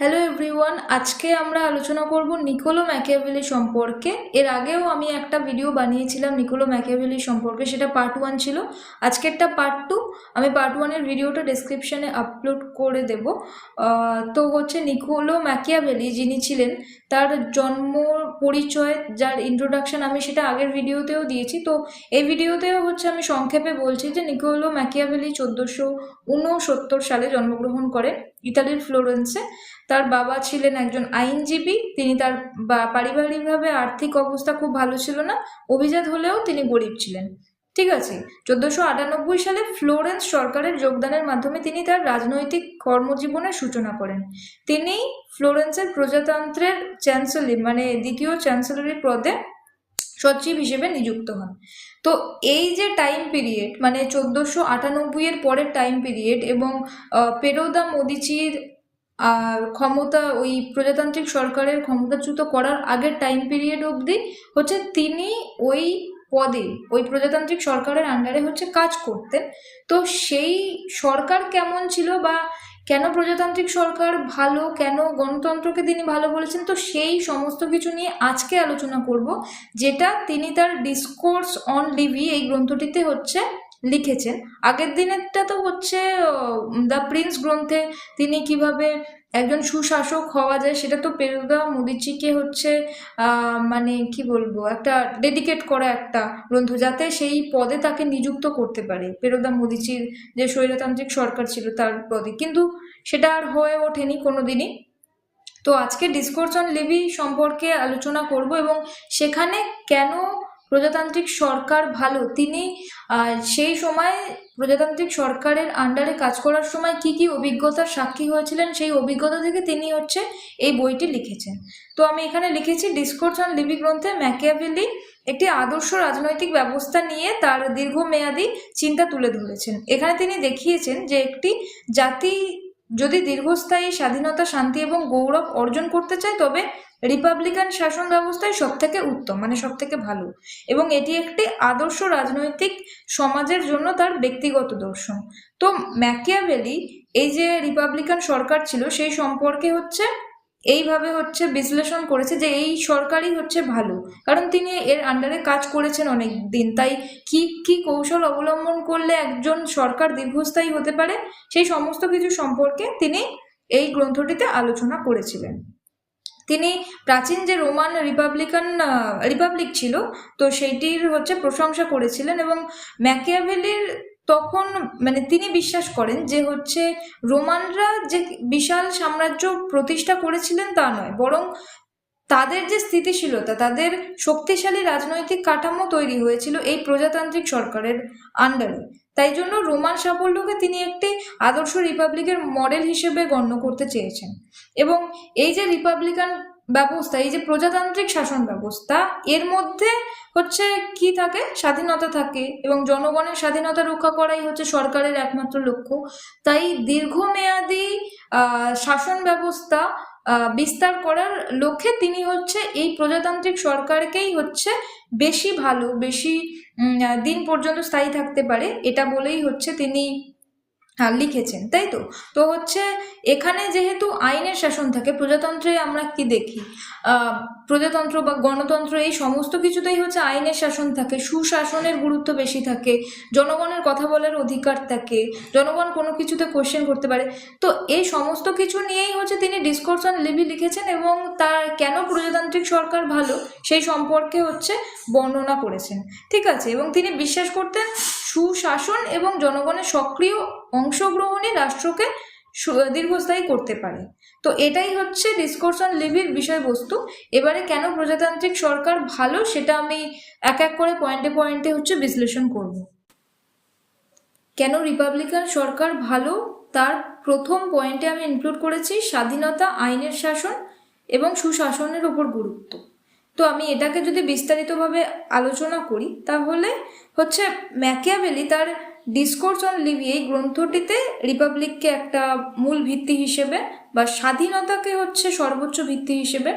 Hello everyone আজকে আমরা আলোচনা করব নিকোলো ম্যাকিয়াভেলি সম্পর্কে। এর আগেও আমি একটা ভিডিও বানিয়েছিলাম নিকোলো ম্যাকিয়াভেলি সম্পর্কে, সেটা পার্ট ওয়ান ছিল। আজকেরটা পার্ট টু আমি পার্ট ওয়ানের ভিডিওটা ডিসক্রিপশানে আপলোড করে দেব। তো হচ্ছে নিকোলো ম্যাকিয়াভেলি যিনি ছিলেন তার জন্ম পরিচয়, যার ইন্ট্রোডাকশন আমি সেটা আগের ভিডিওতেও দিয়েছি। তো এই ভিডিওতেও হচ্ছে আমি সংক্ষেপে বলছি যে নিকোলো ম্যাকিয়াভেলি চোদ্দোশো উনসত্তর সালে জন্মগ্রহণ করেন ইতালির ফ্লোরেন্সে। তার বাবা ছিলেন একজন আইনজীবী, তিনি তার পারিবারিকভাবে আর্থিক অবস্থা খুব ভালো ছিল না। অভিজাত হলেও তিনি গরিব ছিলেন। ঠিক আছে। চোদ্দশো আটানব্বই সালে ফ্লোরেন্স সরকারের যোগদানের মাধ্যমে তিনি তার রাজনৈতিক কর্মজীবনের সূচনা করেন। তিনি ফ্লোরেন্সের প্রজাতন্ত্রের চ্যান্সেলর মানে দ্বিতীয় চ্যান্সেলরি পদে সচিব হিসেবে নিযুক্ত হন। তো এই যে টাইম পিরিয়ড মানে চোদ্দোশো আটানব্বই এর পরের টাইম পিরিয়ড এবং পেরোদা মোদিচির ক্ষমতা, ওই প্রজাতান্ত্রিক সরকারের ক্ষমতাচ্যুত করার আগের টাইম পিরিয়ড অবধি হচ্ছে তিনি ওই পদে ওই প্রজাতান্ত্রিক সরকারের আন্ডারে হচ্ছে কাজ করতেন তো সেই সরকার কেমন ছিল বা কেন প্রজাতান্ত্রিক সরকার ভালো, কেন গণতন্ত্রকে তিনি ভালো বলেছেন, তো সেই সমস্ত কিছু নিয়ে আজকে আলোচনা করব, যেটা তিনি তার ডিসকোর্স অন লিভি এই গ্রন্থটিতে হচ্ছে লিখেছেন। আগের দিনেরটা তো হচ্ছে দ্য প্রিন্স গ্রন্থে তিনি কীভাবে একজন সুশাসক হওয়া যায় সেটা তো পেরুদা মুদিচিকে হচ্ছে মানে কি বলব, একটা ডেডিকেট করা একটা গ্রন্থ যাতে সেই পদে তাকে নিযুক্ত করতে পারে। পেরুদা মুদিচির যে স্বৈরতান্ত্রিক সরকার ছিল তার পদে। কিন্তু সেটা আর হয়ে ওঠেনি কোনো দিনই তো আজকে ডিসকোর্স অন লিভি সম্পর্কে আলোচনা করব এবং সেখানে কেন প্রজাতান্ত্রিক সরকার ভালো, তিনি সেই সময় প্রজাতান্ত্রিক সরকারের আন্ডারে কাজ করার সময় কি কি অভিজ্ঞতার সাক্ষী হয়েছিলেন সেই অভিজ্ঞতা থেকে তিনি হচ্ছে এই বইটি লিখেছেন। তো আমি এখানে লিখেছি, ডিসকোর্স অন লিভি গ্রন্থে ম্যাকিয়াভেলি একটি আদর্শ রাজনৈতিক ব্যবস্থা নিয়ে তার দীর্ঘমেয়াদী চিন্তা তুলে ধরেছেন। এখানে তিনি দেখিয়েছেন যে একটি জাতি যদি দীর্ঘস্থায়ী স্বাধীনতা, শান্তি এবং গৌরব অর্জন করতে চায়, তবে রিপাবলিকান শাসন ব্যবস্থাই সব থেকে উত্তম মানে সব থেকে ভালো। এবং এটি একটি আদর্শ রাজনৈতিক সমাজের জন্য তার ব্যক্তিগত দর্শন। তো ম্যাকিয়াভেলি, এই যে রিপাবলিকান সরকার ছিল, সেই সম্পর্কে হচ্ছে, এইভাবে হচ্ছে বিশ্লেষণ করেছে যে এই সরকারই হচ্ছে ভালো। কারণ তিনি এর আন্ডারে কাজ করেছেন অনেক দিন তাই কি কি কৌশল অবলম্বন করলে একজন সরকার দীর্ঘস্থায়ী হতে পারে, সেই সমস্ত কিছু সম্পর্কে তিনি এই গ্রন্থটিতে আলোচনা করেছিলেন। তিনি প্রাচীন যে রোমান রিপাবলিকান রিপাবলিক ছিল, তো সেইটির হচ্ছে প্রশংসা করেছিলেন এবং ম্যাকিয়াভেলির তখন মানে তিনি বিশ্বাস করেন যে হচ্ছে রোমানরা যে বিশাল সাম্রাজ্য প্রতিষ্ঠা করেছিলেন তা নয়, বরং তাদের যে স্থিতিশীলতা, তাদের শক্তিশালী রাজনৈতিক কাঠামো তৈরি হয়েছিল এই প্রজাতান্ত্রিক সরকারের আন্ডারে তাই জন্য রোমান সাফল্যকে তিনি একটি আদর্শ রিপাবলিকের মডেল হিসেবে গণ্য করতে চেয়েছেন। এবং এই যে রিপাবলিকান ব্যবস্থা, এই যে প্রজাতান্ত্রিক শাসন ব্যবস্থা, এর মধ্যে হচ্ছে কি থাকে? স্বাধীনতা থাকে এবং জনগণের স্বাধীনতা রক্ষা করাই হচ্ছে সরকারের একমাত্র লক্ষ্য। তাই দীর্ঘমেয়াদী শাসন ব্যবস্থা বিস্তার করার লক্ষ্যে তিনি হচ্ছে এই প্রজাতান্ত্রিক সরকারকেই হচ্ছে বেশি ভালো, বেশি দিন পর্যন্ত স্থায়ী থাকতে পারে। এটা বলেই হচ্ছে তিনি হ্যাঁ লিখেছেন, তাই তো? তো হচ্ছে এখানে যেহেতু আইনের শাসন থাকে, প্রজাতন্ত্রে আমরা কি দেখি? প্রজাতন্ত্র বা গণতন্ত্র এই সমস্ত কিছুতেই হচ্ছে আইনের শাসন থাকে, সুশাসনের গুরুত্ব বেশি থাকে, জনগণের কথা বলার অধিকার থাকে, জনগণ কোনো কিছুতে কোশ্চেন করতে পারে। তো এই সমস্ত কিছু নিয়েই হচ্ছে তিনি ডিসকোর্স অন লিভি লিখেছেন এবং তার কেন প্রজাতান্ত্রিক সরকার ভালো সেই সম্পর্কে হচ্ছে বর্ণনা করেছেন। ঠিক আছে? এবং তিনি বিশ্বাস করতেন সুশাসন এবং জনগণের সক্রিয় অংশগ্রহণই রাষ্ট্রকে দীর্ঘস্থায়ী করতে পারে। তো এটাই হচ্ছে ডিসকোর্স অন লিভির বিষয়বস্তু। এবারে কেন প্রজাতান্ত্রিক সরকার ভালো সেটা আমি এক এক করে পয়েন্টে পয়েন্টে হচ্ছে বিশ্লেষণ করব। কেন রিপাবলিকান সরকার ভালো? তার প্রথম পয়েন্টে আমি ইনক্লুড করেছি স্বাধীনতা, আইনের শাসন এবং সুশাসনের ওপর গুরুত্ব। তো আমি এটাকে যদি বিস্তারিতভাবে আলোচনা করি, তাহলে হচ্ছে ম্যাকিয়াভেলি তার ডিসকোর্স অন লিভি এই গ্রন্থটিতে রিপাবলিককে একটা মূল ভিত্তি হিসেবে বা স্বাধীনতাকে হচ্ছে সর্বোচ্চ ভিত্তি হিসেবে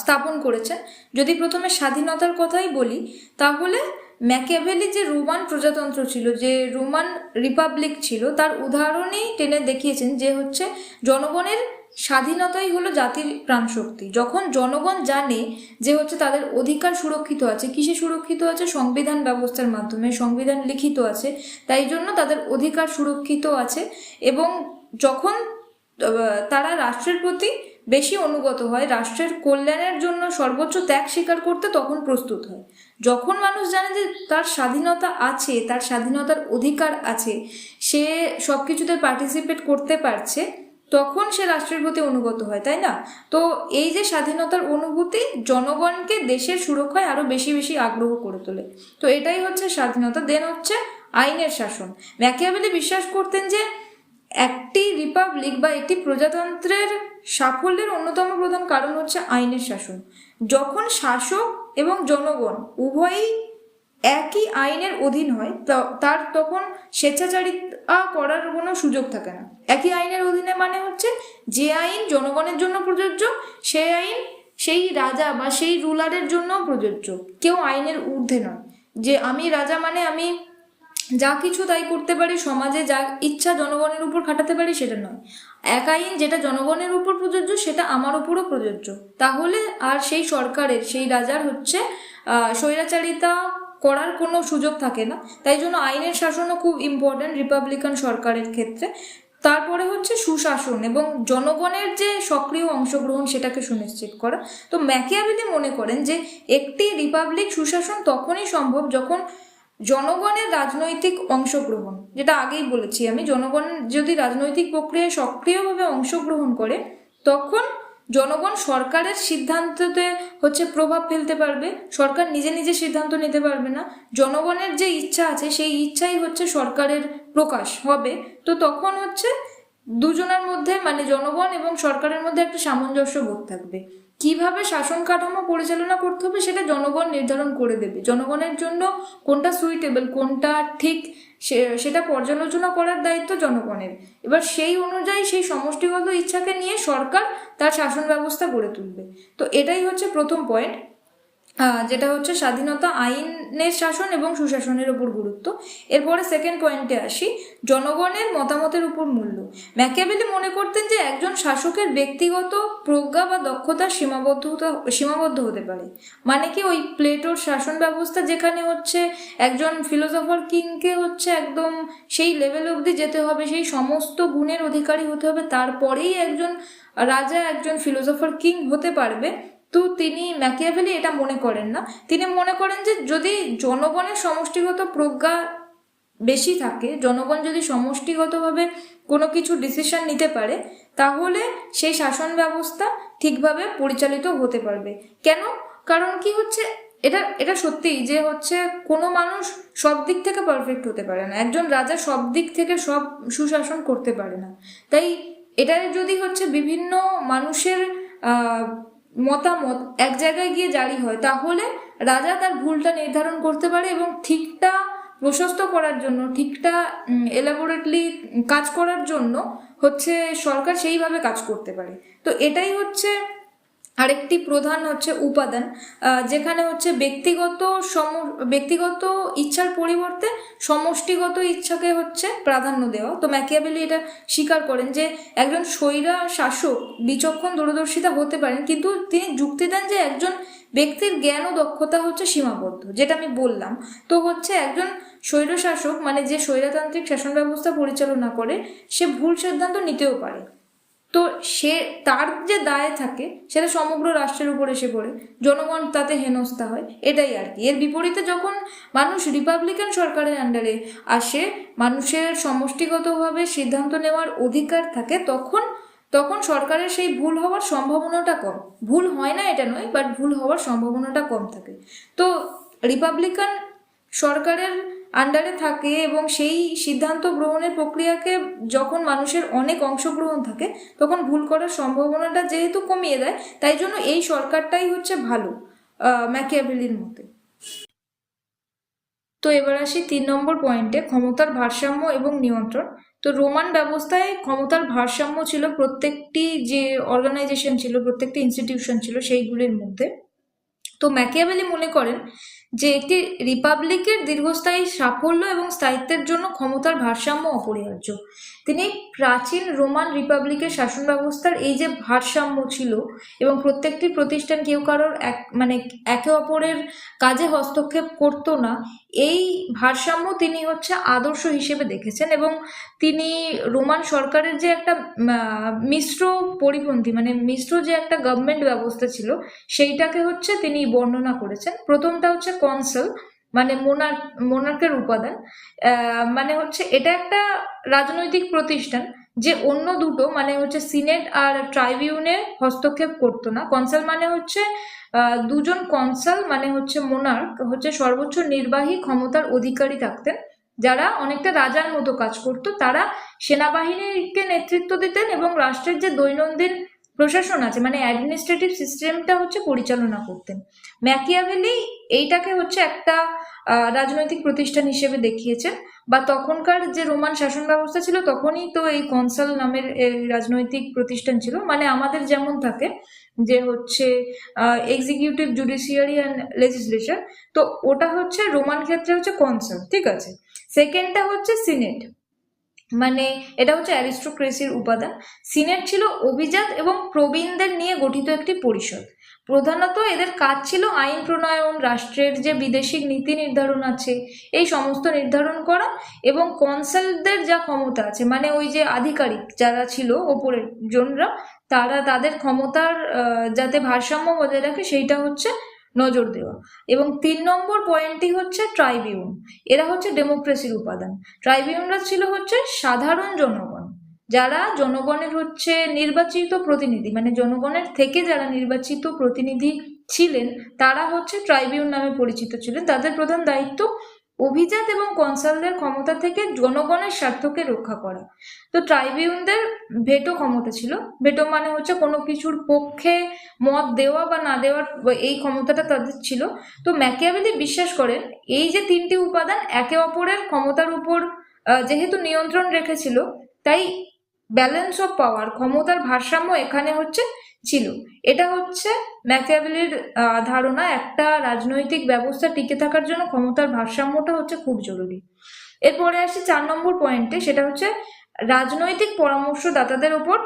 স্থাপন করেছেন যদি প্রথমে স্বাধীনতার কথাই বলি, তাহলে ম্যাকিয়াভেলি যে রোমান প্রজাতন্ত্র ছিল, যে রোমান রিপাবলিক ছিল, তার উদাহরণেই টেনে দেখিয়েছেন যে হচ্ছে জনগণের স্বাধীনতাই হলো জাতির প্রাণশক্তি। যখন জনগণ জানে যে হচ্ছে তাদের অধিকার সুরক্ষিত আছে, কিসে সুরক্ষিত আছে? সংবিধান ব্যবস্থার মাধ্যমে, সংবিধান লিখিত আছে, তাই জন্য তাদের অধিকার সুরক্ষিত আছে এবং যখন তারা রাষ্ট্রের প্রতি বেশি অনুগত হয়, রাষ্ট্রের কল্যাণের জন্য সর্বোচ্চ ত্যাগ স্বীকার করতে তখন প্রস্তুত হয়। যখন মানুষ জানে যে তার স্বাধীনতা আছে, তার স্বাধীনতার অধিকার আছে, সে সব কিছুতে পার্টিসিপেট করতে পারছে তখন সে রাষ্ট্রের প্রতি অনুগত হয়, তাই না? তো এই যে স্বাধীনতার অনুভূতি জনগণকে দেশের সুরক্ষায় আরও বেশি বেশি আগ্রহ করে তোলে। তো এটাই হচ্ছে স্বাধীনতা। দেন হচ্ছে আইনের শাসন। ম্যাকিয়াভেলি বিশ্বাস করতেন যে একটি রিপাবলিক বা একটি প্রজাতন্ত্রের সাফল্যের অন্যতম প্রধান কারণ হচ্ছে আইনের শাসন। যখন শাসক এবং জনগণ উভয়ই একই আইনের অধীন হয় তার তখন স্বেচ্ছাচারিতা করার কোনো সুযোগ থাকে না। একই আইনের অধীনে মানে হচ্ছে, যে আইন জনগণের জন্য প্রযোজ্য সেই আইন সেই রাজা বা সেই রুলারের জন্য প্রযোজ্য। কেউ আইনের ঊর্ধ্বে নয়। যে আমি রাজা মানে আমি যা কিছু তাই করতে পারি, সমাজে যা ইচ্ছা জনগণের উপর খাটাতে পারি, সেটা নয়। এক আইন যেটা জনগণের উপর প্রযোজ্য, সেটা আমার উপরও প্রযোজ্য। তাহলে আর সেই সরকারের, সেই রাজার হচ্ছে স্বৈরাচারিতা করার কোনো সুযোগ থাকে না। তাই জন্য আইনের শাসনও খুব ইম্পর্ট্যান্ট রিপাবলিকান সরকারের ক্ষেত্রে। তারপরে হচ্ছে সুশাসন এবং জনগণের যে সক্রিয় অংশগ্রহণ সেটাকে সুনিশ্চিত করা। তো ম্যাকিয়াভেলি মনে করেন যে একটি রিপাবলিক সুশাসন তখনই সম্ভব যখন জনগণের রাজনৈতিক অংশগ্রহণ, যেটা আগেই বলেছি আমি, জনগণ যদি রাজনৈতিক প্রক্রিয়ায় সক্রিয়ভাবে অংশগ্রহণ করে, তখন জনগণ সরকারের সিদ্ধান্ততে হচ্ছে প্রভাব ফেলতে পারবে, সরকার নিজে নিজে সিদ্ধান্ত নিতে পারবে না, জনগণের যে ইচ্ছা আছে সেই ইচ্ছাই হচ্ছে সরকারের প্রকাশ হবে। তো তখন হচ্ছে দুজনের মধ্যে মানে জনগণ এবং সরকারের মধ্যে একটা সামঞ্জস্য বোধ থাকবে। কীভাবে শাসন কাঠামো পরিচালনা করতে হবে সেটা জনগণ নির্ধারণ করে দেবে। জনগণের জন্য কোনটা সুইটেবল কোনটা ঠিক সে- সেটা পর্যালোচনা করার দায়িত্ব জনগণের। এবার সেই অনুযায়ী সেই সমষ্টিগত ইচ্ছাকে নিয়ে সরকার তার শাসন ব্যবস্থা গড়ে তুলবে। তো এটাই হচ্ছে প্রথম পয়েন্ট যেটা হচ্ছে স্বাধীনতা আইনের শাসন এবং সুশাসনের উপর গুরুত্ব। এরপরে সেকেন্ড পয়েন্টে আসি, জনগণের মতামতের উপর মূল্য। ম্যাকিয়াভেলি মনে করতেন যে একজন শাসকের ব্যক্তিগত প্রজ্ঞা বা দক্ষতার সীমাবদ্ধতা, সীমাবদ্ধ হতে পারে। মানে কি ওই প্লেটোর শাসন ব্যবস্থা যেখানে হচ্ছে একজন ফিলোসফার কিংকে হচ্ছে একদম সেই লেভেল অবধি যেতে হবে, সেই সমস্ত গুণের অধিকারী হতে হবে, তারপরেই একজন রাজা, একজন ফিলোসফার কিং হতে পারবে। তো তিনি ম্যাকিয়াভেলি এটা মনে করেন না। তিনি মনে করেন যে যদি জনগণের সমষ্টিগত প্রজ্ঞা বেশি থাকে, জনগণ যদি সমষ্টিগতভাবে কোনো কিছু ডিসিশন নিতে পারে, তাহলে সেই শাসন ব্যবস্থা ঠিকভাবে পরিচালিত হতে পারবে। কেন? কারণ কি হচ্ছে, এটা এটা সত্যিই যে হচ্ছে কোনো মানুষ সব দিক থেকে পারফেক্ট হতে পারে না। একজন রাজা সব দিক থেকে সব সুশাসন করতে পারে না। তাই এটা যদি হচ্ছে বিভিন্ন মানুষের মতামত এক জায়গায় গিয়ে জারি হয়, তাহলে রাজা তার ভুলটা নির্ধারণ করতে পারে এবং ঠিকটা প্রশস্ত করার জন্য, ঠিকটা এলাবোরেটলি কাজ করার জন্য হচ্ছে সরকার সেইভাবে কাজ করতে পারে। তো এটাই হচ্ছে আরেকটি প্রধান হচ্ছে উপাদান যেখানে হচ্ছে ব্যক্তিগত সম, ব্যক্তিগত ইচ্ছার পরিবর্তে সমষ্টিগত ইচ্ছাকে হচ্ছে প্রাধান্য দেওয়া। তো ম্যাকিয়াবেলি এটা স্বীকার করেন যে একজন স্বৈরা শাসক বিচক্ষণ দূরদর্শিতা হতে পারেন, কিন্তু তিনি যুক্তি দেন যে একজন ব্যক্তির জ্ঞান ও দক্ষতা হচ্ছে সীমাবদ্ধ, যেটা আমি বললাম। তো হচ্ছে একজন স্বৈরশাসক মানে যে স্বৈরতান্ত্রিক শাসন ব্যবস্থা পরিচালনা করে, সে ভুল সিদ্ধান্ত নিতেও পারে। তো সে তার যে দায় থাকে, সেটা সমগ্র রাষ্ট্রের উপর এসে পড়ে। জনগণ তাতে হেনস্থা হয়, এটাই আর কি। এর বিপরীতে যখন মানুষ রিপাবলিকান সরকারের আন্ডারে আসে, মানুষের সমষ্টিগতভাবে সিদ্ধান্ত নেওয়ার অধিকার থাকে, তখন তখন সরকারের সেই ভুল হওয়ার সম্ভাবনাটা কম। ভুল হয় না এটা নয় বাট ভুল হওয়ার সম্ভাবনাটা কম থাকে। তো রিপাবলিকান সরকারের আন্ডারে থাকে এবং সেই সিদ্ধান্ত গ্রহণের প্রক্রিয়াকে যখন মানুষের অনেক অংশগ্রহণ থাকে, তখন ভুল করার সম্ভাবনাটা যেহেতু কমিয়ে দেয়, তাই জন্য এই সরকারটাই হচ্ছে ভালো ম্যাকিয়াভেলির মতে। তো এবার আসি তিন নম্বর পয়েন্টে ক্ষমতার ভারসাম্য এবং নিয়ন্ত্রণ। তো রোমান ব্যবস্থায় ক্ষমতার ভারসাম্য ছিল প্রত্যেকটি যে অর্গানাইজেশন ছিল, প্রত্যেকটি ইনস্টিটিউশন ছিল সেইগুলির মধ্যে। তো ম্যাকিয়াভেলি মনে করেন যে একটি রিপাবলিকের দীর্ঘস্থায়ী সাফল্য এবং স্থায়িত্বের জন্য ক্ষমতার ভারসাম্য অপরিহার্য। তিনি প্রাচীন রোমান রিপাবলিকের শাসন ব্যবস্থার এই যে ভারসাম্য ছিল এবং প্রত্যেকটি প্রতিষ্ঠান কেউ কারোর এক মানে একে অপরের কাজে হস্তক্ষেপ করতো না এই ভারসাম্য তিনি হচ্ছে আদর্শ হিসেবে দেখেছেন এবং তিনি রোমান সরকারের যে একটা মিশ্র পরিপন্থী মানে মিশ্র যে একটা গভর্নমেন্ট ব্যবস্থা ছিল, সেইটাকে হচ্ছে তিনি বর্ণনা করেছেন। প্রথমটা হচ্ছে কনসাল মানে মোনার মোনার্কের উপাদান। মানে হচ্ছে এটা একটা রাজনৈতিক প্রতিষ্ঠান যে অন্য দুটো মানে হচ্ছে সিনেট আর ট্রাইবিউনে হস্তক্ষেপ করতো না। কনসাল মানে হচ্ছে দুজন কনসাল মানে হচ্ছে মোনার্ক হচ্ছে সর্বোচ্চ নির্বাহী ক্ষমতার অধিকারী থাকতেন, যারা অনেকটা রাজার মতো কাজ করত। তারা সেনাবাহিনীকে নেতৃত্ব দিতেন এবং রাষ্ট্রের যে দৈনন্দিন প্রশাসন আছে মানে অ্যাডমিনিস্ট্রেটিভ সিস্টেমটা হচ্ছে পরিচালনা করতেন। ম্যাকিয়াভেলি এইটাকে হচ্ছে একটা রাজনৈতিক প্রতিষ্ঠান হিসেবে দেখিয়েছেন, বা তখনকার যে রোমান শাসন ব্যবস্থা ছিল তখনই তো এই কনসাল নামের রাজনৈতিক প্রতিষ্ঠান ছিল। মানে আমাদের যেমন থাকে যে হচ্ছে এক্সিকিউটিভ জুডিশিয়ারি অ্যান্ড লেজিসলেচার তো ওটা হচ্ছে রোমান ক্ষেত্রে হচ্ছে কনসাল, ঠিক আছে? সেকেন্ডটা হচ্ছে সিনেট। মানে এটা হচ্ছে অ্যারিস্টোক্রেসির উপাদান। সিনেট ছিল অভিজাত এবং প্রবীণদের নিয়ে গঠিত একটি পরিষদ। প্রধানত এদের কাজ ছিল আইন প্রণয়ন, রাষ্ট্রের যে বিদেশি নীতি নির্ধারণ আছে, এই সমস্ত নির্ধারণ করা এবং কনসালদের যা ক্ষমতা আছে মানে ওই যে আধিকারিক যারা ছিল ওপরের জনরা, তারা তাদের ক্ষমতার যাতে ভারসাম্য বজায় রাখে, সেইটা হচ্ছে নজর দেওয়া। এবং তিন নম্বর পয়েন্টটি হচ্ছে ট্রাইবিউন এরা হচ্ছে ডেমোক্রেসির উপাদান। ট্রাইবিউনরা ছিল হচ্ছে সাধারণ জনগণ। যারা জনগণের হচ্ছে নির্বাচিত প্রতিনিধি মানে জনগণের থেকে যারা নির্বাচিত প্রতিনিধি ছিলেন, তারা হচ্ছে ট্রাইবিউন নামে পরিচিত ছিলেন। তাদের প্রধান দায়িত্ব অভিজাত এবং কনসালদের ক্ষমতা থেকে জনগণের স্বার্থকে রক্ষা করা। তো ট্রাইবিউনদের ভেটো ক্ষমতা ছিল। ভেটো মানে হচ্ছে কোনো কিছুর পক্ষে মত দেওয়া বা না দেওয়ার এই ক্ষমতাটা তাদের ছিল। তো ম্যাকিয়াভেলি বিশ্বাস করেন, এই যে তিনটি উপাদান একে অপরের ক্ষমতার উপর যেহেতু নিয়ন্ত্রণ রেখেছিল, তাই ব্যালেন্স অফ পাওয়ার ক্ষমতার ভারসাম্য এখানে হচ্ছে ছিল। এটা হচ্ছে ম্যাকিয়াভেলির ধারণা একটা রাজনৈতিক ব্যবস্থা টিকে থাকার জন্য ক্ষমতার ভারসাম্যটা হচ্ছে খুব জরুরি। এরপরে আসি চার নম্বর পয়েন্টে, সেটা হচ্ছে রাজনৈতিক পরামর্শদাতাদের ওপর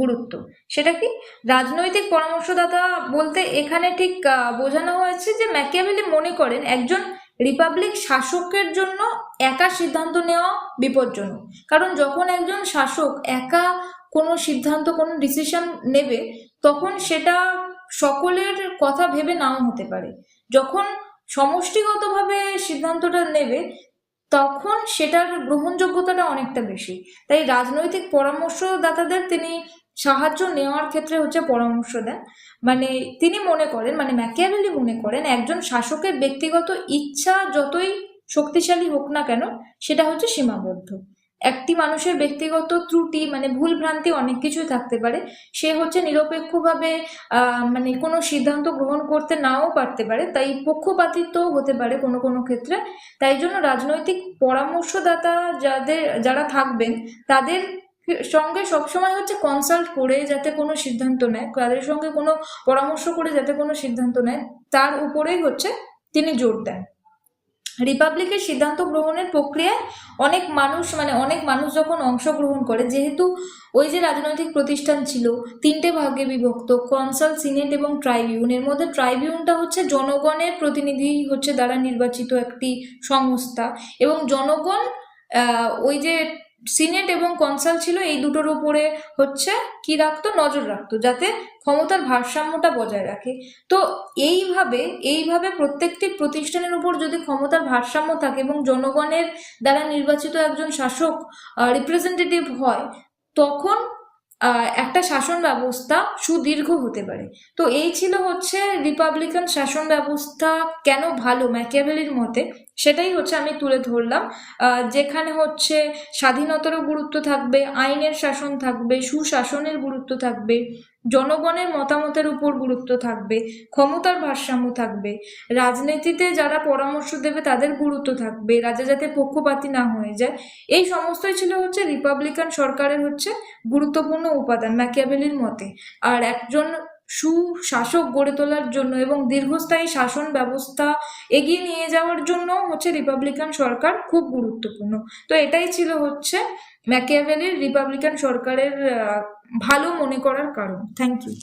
গুরুত্ব। সেটা কি? রাজনৈতিক পরামর্শদাতা বলতে এখানে ঠিক বোঝানো হয়েছে যে ম্যাকিয়াভেলি মনে করেন একজন রিপাবলিক শাসকের জন্য একা সিদ্ধান্ত নেওয়া বিপজ্জনক। কারণ যখন একজন শাসক একা কোনো সিদ্ধান্ত, কোনো ডিসিশন নেবে, তখন সেটা সকলের কথা ভেবে নাও হতে পারে। যখন সমষ্টিগতভাবে সিদ্ধান্তটা নেবে, তখন সেটার গ্রহণযোগ্যতাটা অনেকটা বেশি। তাই রাজনৈতিক পরামর্শদাতাদের তিনি সাহায্য নেওয়ার ক্ষেত্রে হচ্ছে পরামর্শ দেন। মানে তিনি মনে করেন মানে ম্যাকিয়াভেলি মনে করেন, একজন শাসকের ব্যক্তিগত ইচ্ছা যতই শক্তিশালী হোক না কেন, সেটা হচ্ছে সীমাবদ্ধ। একটি মানুষের ব্যক্তিগত ত্রুটি মানে ভুল ভ্রান্তি অনেক কিছুই থাকতে পারে। সে হচ্ছে নিরপেক্ষভাবে মানে কোনো সিদ্ধান্ত গ্রহণ করতে নাও পারতে পারে, তাই পক্ষপাতিত্বও হতে পারে কোনো কোনো ক্ষেত্রে। তাই জন্য রাজনৈতিক পরামর্শদাতা যাদের, যারা থাকবেন, তাদের সঙ্গে সবসময় হচ্ছে কনসাল্ট করে যাতে কোনো সিদ্ধান্ত নেয়, তাদের সঙ্গে কোনো পরামর্শ করে যাতে কোনো সিদ্ধান্ত নেয়, তার উপরেই হচ্ছে তিনি জোর দেন। রিপাবলিকের সিদ্ধান্ত গ্রহণের প্রক্রিয়ায় অনেক মানুষ মানে অনেক মানুষ যখন অংশগ্রহণ করে, যেহেতু ওই যে রাজনৈতিক প্রতিষ্ঠান ছিল, তিনটে ভাগে বিভক্ত কনসাল সিনেট এবং ট্রাইবিউন এর মধ্যে ট্রাইবিউনটা হচ্ছে জনগণের প্রতিনিধি হচ্ছে দ্বারা নির্বাচিত একটি সংস্থা এবং জনগণ ওই যে সিনেট এবং কনসাল ছিল এই দুটোর উপরে হচ্ছে কি রাখতো? নজর রাখতো, যাতে ক্ষমতার ভারসাম্যটা বজায় রাখে। তো এইভাবে এইভাবে প্রত্যেকটি প্রতিষ্ঠানের উপর যদি ক্ষমতার ভারসাম্য থাকে এবং জনগণের দ্বারা নির্বাচিত একজন শাসক রিপ্রেজেন্টেটিভ হয়, তখন একটা শাসন ব্যবস্থা সুদীর্ঘ হতে পারে। তো এই ছিল হচ্ছে রিপাবলিকান শাসন ব্যবস্থা কেন ভালো? ম্যাকিয়াভেলির মতে সেটাই হচ্ছে আমি তুলে ধরলাম। যেখানে হচ্ছে স্বাধীনতারও গুরুত্ব থাকবে, আইনের শাসন থাকবে, সুশাসনের গুরুত্ব থাকবে, জনগণের মতামতের উপর গুরুত্ব থাকবে, ক্ষমতার ভারসাম্য থাকবে, রাজনীতিতে যারা পরামর্শ দেবে তাদের গুরুত্ব থাকবে রাজা যাতে পক্ষপাতী না হয়ে যায়। এই সমস্তই ছিল হচ্ছে রিপাবলিকান সরকারের হচ্ছে গুরুত্বপূর্ণ উপাদান ম্যাকিয়াভেলির মতে। আর একজন সুশাসক গড়ে তোলার জন্য এবং দীর্ঘস্থায়ী শাসন ব্যবস্থা এগিয়ে নিয়ে যাওয়ার জন্য হচ্ছে রিপাবলিকান সরকার খুব গুরুত্বপূর্ণ। তো এটাই ছিল হচ্ছে ম্যাকিয়াভেলির রিপাবলিকান সরকারের ভালো মনে করার কারণ। Thank you